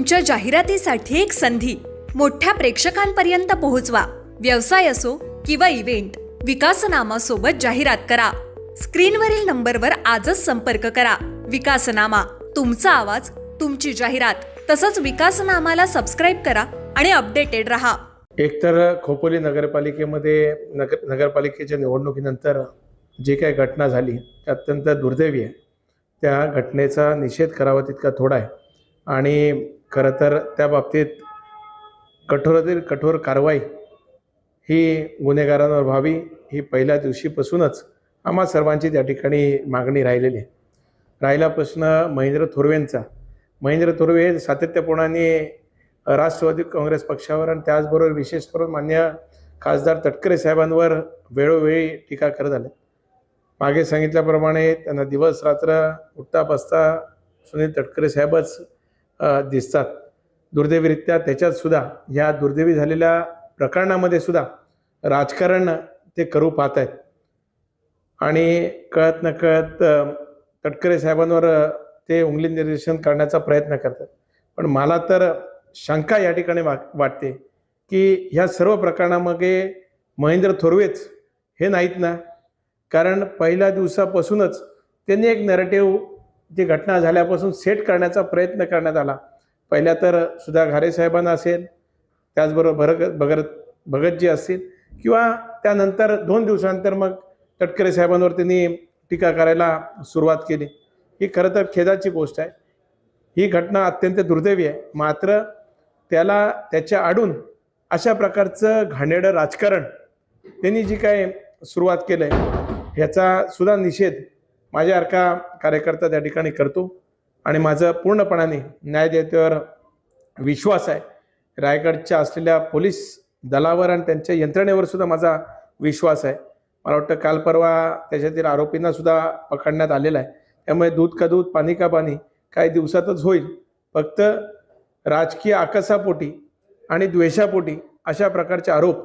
तुमच्या जाहिरातीसाठी एक संधी. मोठ्या प्रेक्षकांपर्यंत पोहोचवा. व्यवसाय असो किंवा इव्हेंट विकासनामा सोबत जाहिरात करा. स्क्रीनवरील नंबरवर आजच संपर्क करा. विकासनामा तुमचा आवाज तुमची जाहिरात तसंच विकासनामाला सबस्क्राईब करा आणि अपडेटेड रहा. एकतर खोपोली नगरपालिकेमध्ये नगर नगरपालिकेच्या निवडणुकीनंतर जी काही घटना झाली ती अत्यंत दुर्दैवी आहे. त्या घटनेचा निषेध करावा तितका थोडा आहे. आणि खरं तर त्या बाबतीत कठोरातील कठोर कारवाई ही गुन्हेगारांवर व्हावी ही पहिल्या दिवशीपासूनच आम्हा सर्वांची त्या ठिकाणी मागणी राहिलेली आहे. राहिला प्रश्न महेंद्र थोरवेंचा. महेंद्र थोरवे हे सातत्यपूर्णाने राष्ट्रवादी काँग्रेस पक्षावर आणि त्याचबरोबर विशेष करून मान्य खासदार तटकरे साहेबांवर वेळोवेळी टीका करत आले. मागे सांगितल्याप्रमाणे त्यांना दिवस रात्र उठता बसता सुनील तटकरे साहेबच दिसतात. दुर्दैवीरित्या त्याच्यात सुद्धा ह्या दुर्दैवी झालेल्या प्रकरणामध्ये सुद्धा राजकारण ते करू पाहत आहेत आणि कळत न कळत तटकरे साहेबांवर ते उंगली निर्देशन करण्याचा प्रयत्न करतात. पण मला तर शंका या ठिकाणी वा वाटते की ह्या सर्व प्रकरणामध्ये महेंद्र थोरवेच हे नाहीत ना? कारण पहिल्या दिवसापासूनच त्यांनी एक नरेटिव्ह जी घटना झाल्यापासून सेट करण्याचा प्रयत्न करण्यात आला. पहिल्या तर सुधा घारे साहेबांना असेल त्याचबरोबर भरत भगत भगतजी असतील किंवा त्यानंतर दोन दिवसानंतर मग तटकरे साहेबांवर त्यांनी टीका करायला सुरुवात केली. ही खरं तर खेदाची गोष्ट आहे. ही घटना अत्यंत दुर्दैवी आहे. मात्र त्याला त्याच्या आडून अशा प्रकारचं घाणेरडं राजकारण त्यांनी जी काय सुरुवात केलं आहे ह्याचा सुद्धा निषेध माझ्यासारखा कार्यकर्ता त्या ठिकाणी करतो. आणि माझं पूर्णपणाने न्यायदेतेवर विश्वास आहे. रायगडच्या असलेल्या पोलीस दलावर आणि त्यांच्या यंत्रणेवर सुद्धा माझा विश्वास आहे. मला वाटतं काल परवा त्याच्यातील आरोपींना सुद्धा पकडण्यात आलेला आहे. त्यामुळे दूध का दूध पाणी का पाणी काही दिवसातच होईल. फक्त राजकीय आकसापोटी आणि द्वेषापोटी अशा प्रकारचे आरोप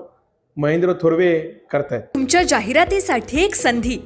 महेंद्र थोरवे करतायत. तुमच्या जाहिरातीसाठी एक संधी.